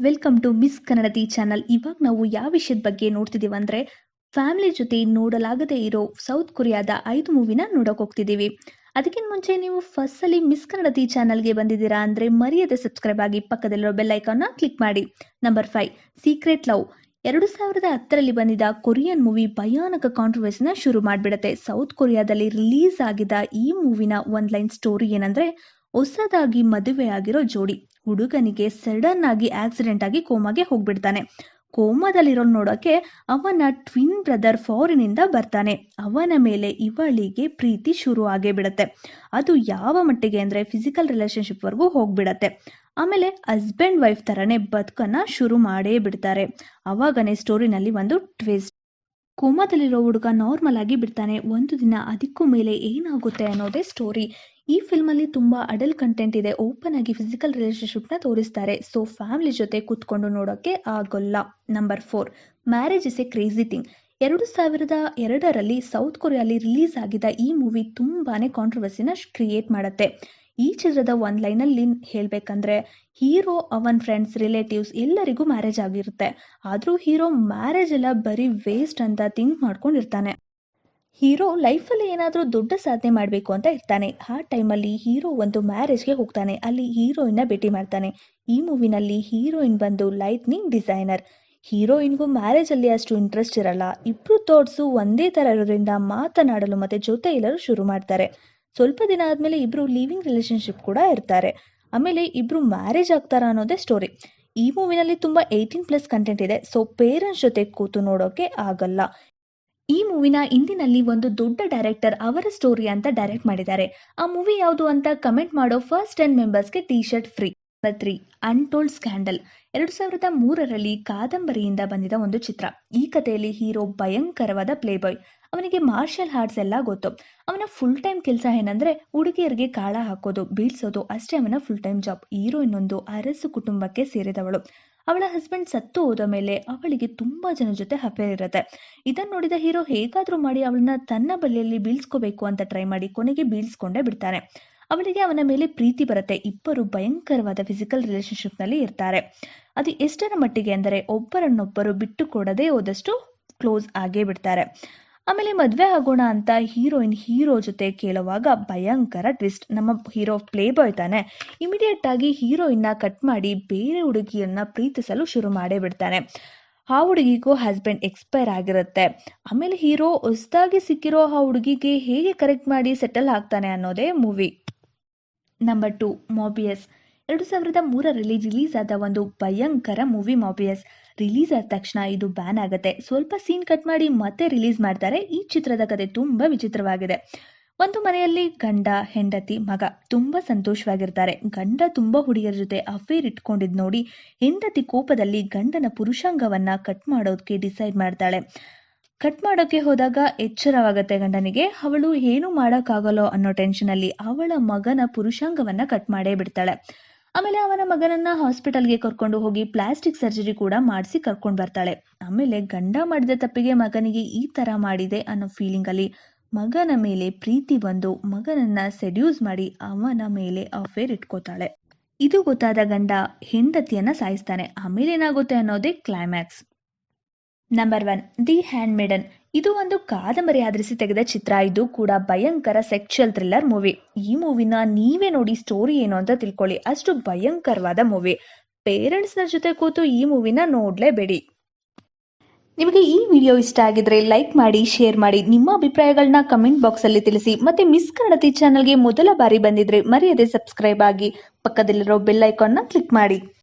Welcome to miss Kannadati channel ಇವಾಗ ನಾವು ಯಾವ ವಿಷಯದ ಬಗ್ಗೆ ನೋಡ್ತಿದೀವಿ ಅಂದ್ರೆ ಫ್ಯಾಮಿಲಿ ಜೊತೆ ನೋಡಲಾಗದೇ ಇರೋ ಸೌತ್ ಕೊರಿಯಾದ ಐದು ಮೂವಿನ ನೋಡಕ್ ಹೋಗ್ತಿದೀವಿ. ಅದಕ್ಕಿಂತ ಮುಂಚೆ ನೀವು ಫಸ್ಟ್ ಅಲ್ಲಿ ಮಿಸ್ ಕನ್ನಡತಿ ಚಾನಲ್ಗೆ ಬಂದಿದ್ದೀರಾ ಅಂದ್ರೆ, ಮರ್ಯಾದೆ ಸಬ್ಸ್ಕ್ರೈಬ್ ಆಗಿ ಪಕ್ಕದಲ್ಲಿರೋ ಬೆಲ್ನ ಕ್ಲಿಕ್ ಮಾಡಿ. ನಂಬರ್ ಫೈವ್ ಸೀಕ್ರೆಟ್ ಲವ್ ಎರಡು ಸಾವಿರದ ಹತ್ತರಲ್ಲಿ ಬಂದಿದ್ದ ಕೊರಿಯನ್ ಮೂವಿ ಭಯಾನಕ ಕಾಂಟ್ರವರ್ಸಿನ ಶುರು ಮಾಡಿಬಿಡುತ್ತೆ. ಸೌತ್ ಕೊರಿಯಾದಲ್ಲಿ ರಿಲೀಸ್ ಆಗಿದ್ದ ಈ ಮೂವಿನ ಒನ್ ಲೈನ್ ಸ್ಟೋರಿ ಏನಂದ್ರೆ ಹೊಸದಾಗಿ ಮದುವೆಯಾಗಿರೋ ಜೋಡಿ. ಹುಡುಗನಿಗೆ ಸಡನ್ ಆಗಿ ಆಕ್ಸಿಡೆಂಟ್ ಆಗಿ ಕೋಮಾಗೆ ಹೋಗ್ಬಿಡ್ತಾನೆ. ಕೋಮಾದಲ್ಲಿರೋ ನೋಡೋಕೆ ಅವನ ಟ್ವಿನ್ ಬ್ರದರ್ ಫಾರಿನ್ ಇಂದ ಬರ್ತಾನೆ. ಅವನ ಮೇಲೆ ಇವಳಿಗೆ ಪ್ರೀತಿ ಶುರು ಆಗೇ ಬಿಡುತ್ತೆ. ಅದು ಯಾವ ಮಟ್ಟಿಗೆ ಅಂದ್ರೆ ಫಿಸಿಕಲ್ ರಿಲೇಶನ್ಶಿಪ್ ವರೆಗೂ ಹೋಗ್ಬಿಡತ್ತೆ. ಆಮೇಲೆ ಹಸ್ಬೆಂಡ್ ವೈಫ್ ತರನೇ ಬದುಕನ್ನ ಶುರು ಮಾಡೇ ಬಿಡ್ತಾರೆ. ಅವಾಗನೇ ಸ್ಟೋರಿನಲ್ಲಿ ಒಂದು ಟ್ವಿಸ್ಟ್ ಕೋಮಾದಲ್ಲಿರೋ ಹುಡುಗ ನಾರ್ಮಲ್ ಆಗಿ ಬಿಡ್ತಾನೆ. ಒಂದು ದಿನ ಅದಕ್ಕೂ ಮೇಲೆ ಏನಾಗುತ್ತೆ ಅನ್ನೋದೇ ಸ್ಟೋರಿ ಈ ಫಿಲ್ಮಲ್ಲಿ ತುಂಬಾ ಅಡಲ್ ಕಂಟೆಂಟ್ ಇದೆ. ಓಪನ್ ಆಗಿ ಫಿಸಿಕಲ್ ರಿಲೇಶನ್ಶಿಪ್ನ ತೋರಿಸ್ತಾರೆ. ಸೊ ಫ್ಯಾಮಿಲಿ ಜೊತೆ ಕೂತ್ಕೊಂಡು ನೋಡೋಕೆ ಆಗೋಲ್ಲ. Number four marriage is a crazy thing ಎರಡು ಸಾವಿರದ ಎರಡರಲ್ಲಿ ಸೌತ್ ಕೊರಿಯಾಲಿ ರಿಲೀಸ್ ಆಗಿದ್ದ ಈ ಮೂವಿ ತುಂಬಾನೇ ಕಾಂಟ್ರವರ್ಸಿನ ಕ್ರಿಯೇಟ್ ಮಾಡುತ್ತೆ. ಈ ಚಿತ್ರದ ಒನ್ ಲೈನಲ್ಲಿ ಹೇಳ್ಬೇಕಂದ್ರೆ ಹೀರೋ ಅವನ್ ಫ್ರೆಂಡ್ಸ್ ರಿಲೇಟಿವ್ಸ್ ಎಲ್ಲರಿಗೂ ಮ್ಯಾರೇಜ್ ಆಗಿರುತ್ತೆ. ಆದ್ರೂ ಹೀರೋ ಮ್ಯಾರೇಜ್ ಎಲ್ಲ ಬರೀ ವೇಸ್ಟ್ ಅಂತ ಥಿಂಕ್ ಮಾಡ್ಕೊಂಡಿರ್ತಾನೆ. ಹೀರೋ ಲೈಫಲ್ಲಿ ಏನಾದರೂ ದೊಡ್ಡ ಸಾಧನೆ ಮಾಡಬೇಕು ಅಂತ ಇರ್ತಾನೆ. ಆ ಟೈಮಲ್ಲಿ ಹೀರೋ ಒಂದು ಮ್ಯಾರೇಜ್ಗೆ ಹೋಗ್ತಾನೆ. ಅಲ್ಲಿ ಹೀರೋಯಿನ್ನ ಭೇಟಿ ಮಾಡ್ತಾನೆ. ಈ ಮೂವಿನಲ್ಲಿ ಹೀರೋಯಿನ್ ಬಂದು ಲೈಟ್ನಿಂಗ್ ಡಿಸೈನರ್. ಹೀರೋಯಿನ್ಗೂ ಮ್ಯಾರೇಜಲ್ಲಿ ಅಷ್ಟು ಇಂಟ್ರೆಸ್ಟ್ ಇರಲ್ಲ. ಇಬ್ರು ಥಾಟ್ಸು ಒಂದೇ ಥರ ಇರೋದ್ರಿಂದ ಮಾತನಾಡಲು ಮತ್ತೆ ಜೊತೆ ಇಲ್ಲರು ಶುರು ಮಾಡ್ತಾರೆ. ಸ್ವಲ್ಪ ದಿನ ಆದಮೇಲೆ ಇಬ್ರು ಲಿವಿಂಗ್ ರಿಲೇಷನ್ಶಿಪ್ ಕೂಡ ಇರ್ತಾರೆ. ಆಮೇಲೆ ಇಬ್ರು ಮ್ಯಾರೇಜ್ ಆಗ್ತಾರ ಅನ್ನೋದೇ ಸ್ಟೋರಿ ಈ ಮೂವಿನಲ್ಲಿ ತುಂಬಾ ಏಯ್ಟೀನ್ ಪ್ಲಸ್ ಕಂಟೆಂಟ್ ಇದೆ. ಸೊ ಪೇರೆಂಟ್ಸ್ ಜೊತೆ ಕೂತು ನೋಡೋಕೆ ಆಗಲ್ಲ. ಈ ಮೂವಿನ ಇಂದಿನಲ್ಲಿ ಒಂದು ದೊಡ್ಡ ಡೈರೆಕ್ಟರ್ ಅವರ ಸ್ಟೋರಿ ಅಂತ ಡೈರೆಕ್ಟ್ ಮಾಡಿದ್ದಾರೆ. ಆ ಮೂವಿ ಯಾವುದು ಅಂತ ಕಮೆಂಟ್ ಮಾಡೋ first ten ಮೆಂಬರ್ಸ್ಗೆ T shirt free three untold scandal ಎರಡು ಸಾವಿರದ ಮೂರರಲ್ಲಿ ಕಾದಂಬರಿಯಿಂದ ಬಂದಿದ ಒಂದು ಚಿತ್ರ. ಈ ಕಥೆಯಲ್ಲಿ ಹೀರೋ ಭಯಂಕರವಾದ ಪ್ಲೇ ಬಾಯ್ ಅವನಿಗೆ ಮಾರ್ಷಲ್ ಆರ್ಟ್ಸ್ ಎಲ್ಲ ಗೊತ್ತು. ಅವನ ಫುಲ್ ಟೈಮ್ ಕೆಲಸ ಏನಂದ್ರೆ ಹುಡುಗಿಯರಿಗೆ ಕಾಳ ಹಾಕೋದು, ಬೀಳ್ಸೋದು, ಅಷ್ಟೇ ಅವನ ಫುಲ್ ಟೈಮ್ ಜಾಬ್ ಹೀರೋ ಇನ್ನೊಂದು ಅರಸು ಕುಟುಂಬಕ್ಕೆ ಸೇರಿದವಳು. ಅವಳ ಹಸ್ಬೆಂಡ್ ಸತ್ತು ಹೋದ ಮೇಲೆ ಅವಳಿಗೆ ತುಂಬಾ ಜನ ಜೊತೆ ಅಫೇರ್ ಇರುತ್ತೆ. ಇದನ್ನ ನೋಡಿದ ಹೀರೋ ಹೇಗಾದ್ರೂ ಮಾಡಿ ಅವಳನ್ನ ತನ್ನ ಬಲೆಯಲ್ಲಿ ಬೀಳ್ಸ್ಕೋಬೇಕು ಅಂತ ಟ್ರೈ ಮಾಡಿ ಕೊನೆಗೆ ಬೀಳ್ಸ್ಕೊಂಡೇ ಬಿಡ್ತಾನೆ ಅವಳಿಗೆ ಅವನ ಮೇಲೆ ಪ್ರೀತಿ ಬರುತ್ತೆ. ಇಬ್ಬರು ಭಯಂಕರವಾದ ಫಿಸಿಕಲ್ ರಿಲೇಶನ್ಶಿಪ್ನಲ್ಲಿ ಇರ್ತಾರೆ. ಅದು ಎಷ್ಟರ ಮಟ್ಟಿಗೆ ಅಂದರೆ ಒಬ್ಬರನ್ನೊಬ್ಬರು ಬಿಟ್ಟು ಕೊಡದೇ ಹೋದಷ್ಟು ಕ್ಲೋಸ್ ಆಗೇ ಬಿಡ್ತಾರೆ. ಆಮೇಲೆ ಮದ್ವೆ ಆಗೋಣ ಅಂತ ಹೀರೋಯಿನ್ ಹೀರೋ ಜೊತೆ ಕೇಳುವಾಗ ಭಯಂಕರ ಟ್ವಿಸ್ಟ್. ನಮ್ಮ ಹೀರೋ ಪ್ಲೇ ಬಾಯ್ ತಾನೆ ಇಮಿಡಿಯೇಟ್ ಆಗಿ ಹೀರೋಯಿನ್ನ ಕಟ್ ಮಾಡಿ ಬೇರೆ ಹುಡುಗಿಯನ್ನ ಪ್ರೀತಿಸಲು ಶುರು ಮಾಡೇ ಬಿಡ್ತಾನೆ. ಆ ಹುಡುಗಿಗೂ ಹಸ್ಬೆಂಡ್ ಎಕ್ಸ್ಪೈರ್ ಆಗಿರುತ್ತೆ. ಆಮೇಲೆ ಹೀರೋ ಹೊಸದಾಗಿ ಸಿಕ್ಕಿರೋ ಆ ಹುಡುಗಿಗೆ ಹೇಗೆ ಕರೆಕ್ಟ್ ಮಾಡಿ ಸೆಟಲ್ ಆಗ್ತಾನೆ ಅನ್ನೋದೇ ಮೂವಿ ನಂಬರ್ ಟು ಮಾಬಿಯಸ್ ಎರಡು ಸಾವಿರದ ಮೂರರಲ್ಲಿ ರಿಲೀಸ್ ಆದ ಒಂದು ಭಯಂಕರ ಮೂವಿ ಮಾಬಿಯಸ್. ರಿಲೀಸ್ ಆದ ತಕ್ಷಣ ಇದು ಬ್ಯಾನ್ ಆಗುತ್ತೆ. ಸ್ವಲ್ಪ ಸೀನ್ ಕಟ್ ಮಾಡಿ ಮತ್ತೆ ರಿಲೀಸ್ ಮಾಡ್ತಾರೆ. ಈ ಚಿತ್ರದ ಕತೆ ತುಂಬಾ ವಿಚಿತ್ರವಾಗಿದೆ. ಒಂದು ಮನೆಯಲ್ಲಿ ಗಂಡ, ಹೆಂಡತಿ, ಮಗ ತುಂಬಾ ಸಂತೋಷವಾಗಿರ್ತಾರೆ. ಗಂಡ ತುಂಬಾ ಹುಡುಗಿಯರ ಜೊತೆ ಅಫೇರ್ ಇಟ್ಕೊಂಡಿದ್ ನೋಡಿ ಹೆಂಡತಿ ಕೋಪದಲ್ಲಿ ಗಂಡನ ಪುರುಷಾಂಗವನ್ನ ಕಟ್ ಮಾಡೋದಕ್ಕೆ ಡಿಸೈಡ್ ಮಾಡ್ತಾಳೆ. ಕಟ್ ಮಾಡೋಕೆ ಹೋದಾಗ ಎಚ್ಚರವಾಗುತ್ತೆ ಗಂಡನಿಗೆ. ಅವಳು ಏನು ಮಾಡೋಕ್ಕಾಗಲ್ಲೋ ಅನ್ನೋ ಟೆನ್ಷನ್ ಅಲ್ಲಿ ಅವಳ ಮಗನ ಪುರುಷಾಂಗವನ್ನ ಕಟ್ ಮಾಡೇ ಬಿಡ್ತಾಳೆ. ಆಮೇಲೆ ಅವನ ಮಗನನ್ನ ಹಾಸ್ಪಿಟಲ್ಗೆ ಕರ್ಕೊಂಡು ಹೋಗಿ ಪ್ಲಾಸ್ಟಿಕ್ ಸರ್ಜರಿ ಕೂಡ ಮಾಡಿಸಿ ಕರ್ಕೊಂಡು ಬರ್ತಾಳೆ. ಆಮೇಲೆ ಗಂಡ ಮಾಡಿದ ತಪ್ಪಿಗೆ ಮಗನಿಗೆ ಈ ತರ ಮಾಡಿದೆ ಅನ್ನೋ ಫೀಲಿಂಗ್ ಅಲ್ಲಿ ಮಗನ ಮೇಲೆ ಪ್ರೀತಿ ಬಂದು ಮಗನನ್ನ ಸೆಡ್ಯೂಸ್ ಮಾಡಿ ಅವನ ಮೇಲೆ ಅಫೇರ್ ಇಟ್ಕೋತಾಳೆ. ಇದು ಗೊತ್ತಾದ ಗಂಡ ಹೆಂಡತಿಯನ್ನ ಸಾಯಿಸ್ತಾನೆ. ಆಮೇಲೆ ಏನಾಗುತ್ತೆ ಅನ್ನೋದೇ climax number one the hand maiden ಇದು ಒಂದು ಕಾದಂಬರಿ ಆಧರಿಸಿ ತೆಗೆದ ಚಿತ್ರ. ಇದು ಕೂಡ ಭಯಂಕರ ಸೆಕ್ಷುಯಲ್ ಥ್ರಿಲ್ಲರ್ ಮೂವಿ ಈ ಮೂವಿನ ನೀವೇ ನೋಡಿ ಸ್ಟೋರಿ ಏನು ಅಂತ ತಿಳ್ಕೊಳ್ಳಿ. ಅಷ್ಟು ಭಯಂಕರವಾದ ಮೂವಿ ಪೇರೆಂಟ್ಸ್ನ ಜೊತೆ ಕೂತು ಈ ಮೂವಿನ ನೋಡ್ಲೇಬೇಡಿ. ನಿಮಗೆ ಈ ವಿಡಿಯೋ ಇಷ್ಟ ಆಗಿದ್ರೆ ಲೈಕ್ ಮಾಡಿ ಶೇರ್ ಮಾಡಿ. ನಿಮ್ಮ ಅಭಿಪ್ರಾಯಗಳನ್ನ ಕಮೆಂಟ್ ಬಾಕ್ಸ್ ಅಲ್ಲಿ ತಿಳಿಸಿ. ಮತ್ತೆ ಮಿಸ್ ಕನ್ನಡತಿ ಚಾನಲ್ಗೆ ಮೊದಲ ಬಾರಿ ಬಂದಿದ್ರೆ ಮರೆಯದೆ ಸಬ್ಸ್ಕ್ರೈಬ್ ಆಗಿ ಪಕ್ಕದಲ್ಲಿರೋ ಬೆಲ್ ಐಕಾನ್ನ ಕ್ಲಿಕ್ ಮಾಡಿ.